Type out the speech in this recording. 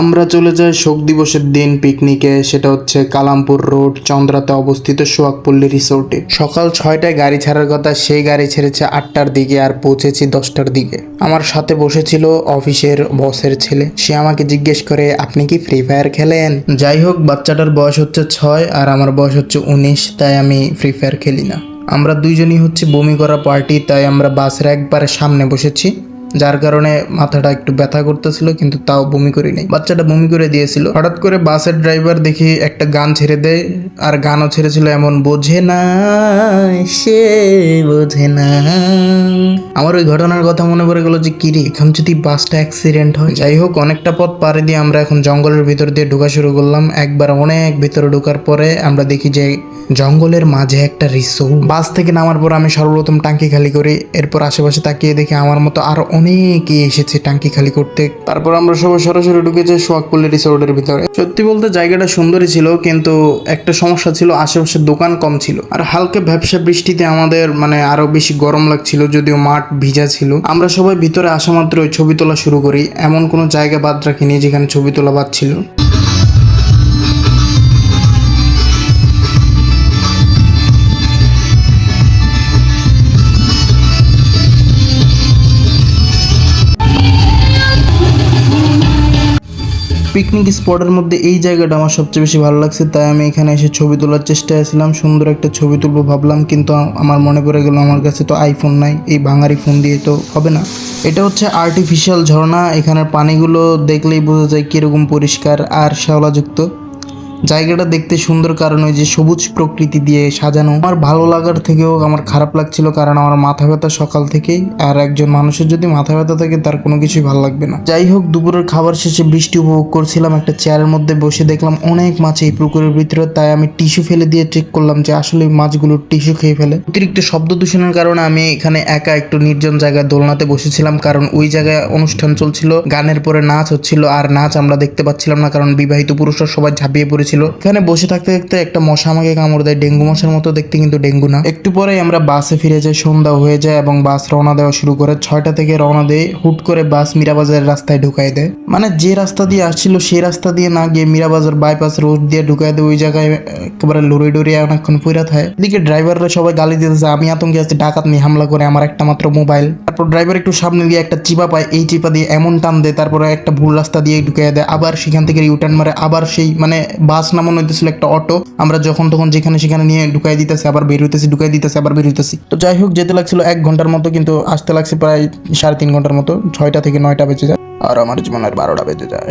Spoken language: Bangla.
আমরা চলে যাই শোক দিবসের দিন পিকনিকে, সেটা হচ্ছে কালামপুর রোড, চন্দ্রাতে অবস্থিত সোয়াকপল্লী রিসোর্টে। সকাল ছয়টায় গাড়ি ছাড়ার কথা, সেই গাড়ি ছেড়েছে আটটার দিকে আর পৌঁছেছি দশটার দিকে। আমার সাথে বসেছিল অফিসের বসের ছেলে। সে আমাকে জিজ্ঞেস করে, আপনি কি ফ্রি ফায়ার খেলেন? যাই হোক, বাচ্চাটার বয়স হচ্ছে ছয় আর আমার বয়স হচ্ছে উনিশ, তাই আমি ফ্রি ফায়ার খেলি না। আমরা দুইজনই হচ্ছে বমি করা পার্টি, তাই আমরা বাসের একবারে সামনে বসেছি। যার কারণে মাথাটা একটু ব্যথা করতেছিল, কিন্তু তাও বমি করি নাই। বাচ্চাটা বমি করে দিয়েছিল। হঠাৎ করে বাসের ড্রাইভার দেখি একটা গান ছেড়ে দেয়, আর গানও ছেড়েছিল এমন, বোঝে না, সে বোঝে না। আমার ওই ঘটনার কথা মনে পড়ে গেলো যে, কিরে, এখন যদি বাসটা অ্যাক্সিডেন্ট হয়? যাই হোক, অনেকটা পথ পাড়ি দিয়ে আমরা এখন জঙ্গলের ভিতর দিয়ে ঢোকা শুরু করলাম। একবার অনেক ভিতরে ঢোকার পরে আমরা দেখি যে জঙ্গলের মাঝে একটা রিসোর্ট। বাস থেকে নামার পর আমি সর্বপ্রথম টাঙ্কি খালি করি এরপর আশেপাশে তাকিয়ে দেখি আমার মতো আরও অনেকে এসেছে টাঙ্কি খালি করতে। তারপর আমরা সবাই সরাসরি ঢুকে যাই সোয়াকপল্লী রিসোর্টের ভিতরে। সত্যি বলতে জায়গাটা সুন্দরই ছিল, কিন্তু একটা সমস্যা ছিল, আশেপাশে দোকান কম ছিল। আর হালকা ব্যবসা বৃষ্টিতে আমাদের মানে আরও বেশি গরম লাগছিল, যদিও মাঠ ভিজা ছিল। আমরা সবাই ভিতরে আসা মাত্র ছবি তোলা শুরু করি, এমন কোনো জায়গা বাদ রাখিনি যেখানে ছবি তোলা বাদ ছিল। পিকনিক স্পটের মধ্যে এই জায়গাটা আমার সবচেয়ে বেশি ভালো লাগছে। তাই আমি এখানে এসে ছবি তোলার চেষ্টায় ছিলাম সুন্দর একটা ছবি তুলবো ভাবলাম, কিন্তু আমার মনে পড়ে গেল আমার কাছে তো আইফোন নাই, এই ভাঙারি ফোন দিয়ে তো হবে না। এটা হচ্ছে আর্টিফিশিয়াল ঝর্ণা, এখানের পানিগুলো দেখলেই বোঝা যায় কীরকম পরিষ্কার আর শ্যাওলাযুক্ত। জায়গাটা দেখতে সুন্দর কারণ ওই যে সবুজ প্রকৃতি দিয়ে সাজানো। আমার ভালো লাগার থেকেও আমার খারাপ লাগছিল কারণ আমার মাথা ব্যথা সকাল থেকেই। আর একজন মানুষের যদি মাথা ব্যথা থাকে, তার কোনো কিছুই ভালো লাগবে না। যাই হোক, দুপুরের খাবার শেষে বৃষ্টি উপভোগ করছিলাম একটা চেয়ারের মধ্যে বসে দেখলাম অনেক মাছ এই পুকুরের ভিতরে, তাই আমি টিস্যু ফেলে দিয়ে চেক করলাম যে আসলে মাছগুলো টিস্যু খেয়ে ফেলে। অতিরিক্ত শব্দ দূষণের কারণে আমি এখানে একা একটু নির্জন জায়গায় দোলনাতে বসেছিলাম কারণ ওই জায়গায় অনুষ্ঠান চলছিল। গানের পরে নাচ হচ্ছিল, আর নাচ আমরা দেখতে পাচ্ছিলাম না কারণ বিবাহিত পুরুষরা সবাই ঝাঁপিয়ে পড়েছিল। এখানে বসে থাকতে থাকতে একটা মশা আমাকে কামড় দেয়। ডেঙ্গু মশার মতো দেখতে কিন্তু ডেঙ্গু না। একটু পরেই আমরা বাসে ফিরে যাই, সন্ধ্যা হয়ে যায় এবং বাস রওনা দেওয়া শুরু করে। ছয়টা থেকে রওনা দেয় হুট করে বাস মিরাবাজারের রাস্তায় ঢুকাই দেয়। মানে যে রাস্তা দিয়ে আসছিল সেই রাস্তা দিয়ে না গিয়ে মিরাবাজার বাইপাস রোড দিয়ে ঢুকাই দেয়। ওই জায়গায় একেবারে লড়ে ডরিয়ে অনেকক্ষণ পুরা থাকে। এদিকে ড্রাইভাররা সবাই গালি দিতেছে আমি আতঙ্কে আছি, ডাকাত নিয়ে হামলা করে আমার একটা মাত্র মোবাইল তারপর ড্রাইভার একটু সামনে দিয়ে একটা চিপা পায়, এই চিপা দিয়ে এমন টান দেয়, তারপরে একটা ভুল রাস্তা দিয়ে ঢুকিয়ে দেয়। আবার সেখান থেকে ইউটার্ন মারে, আবার সেই মানে বাস নামানো হইতেছিল একটা অটো। আমরা যখন তখন যেখানে সেখানে নিয়ে ঢুকাই দিতেছি, আবার বের হইতেছি, ঢুকাই দিতেছি, আবার বের হইতেছি। তো যাই হোক, যেতে লাগছিল এক ঘণ্টার মতো, কিন্তু আসতে লাগছে প্রায় সাড়ে তিন ঘণ্টার মতো, ছয়টা থেকে নয়টা বেজে যায়, আর আমার জীবনের বারোটা বেজে যায়।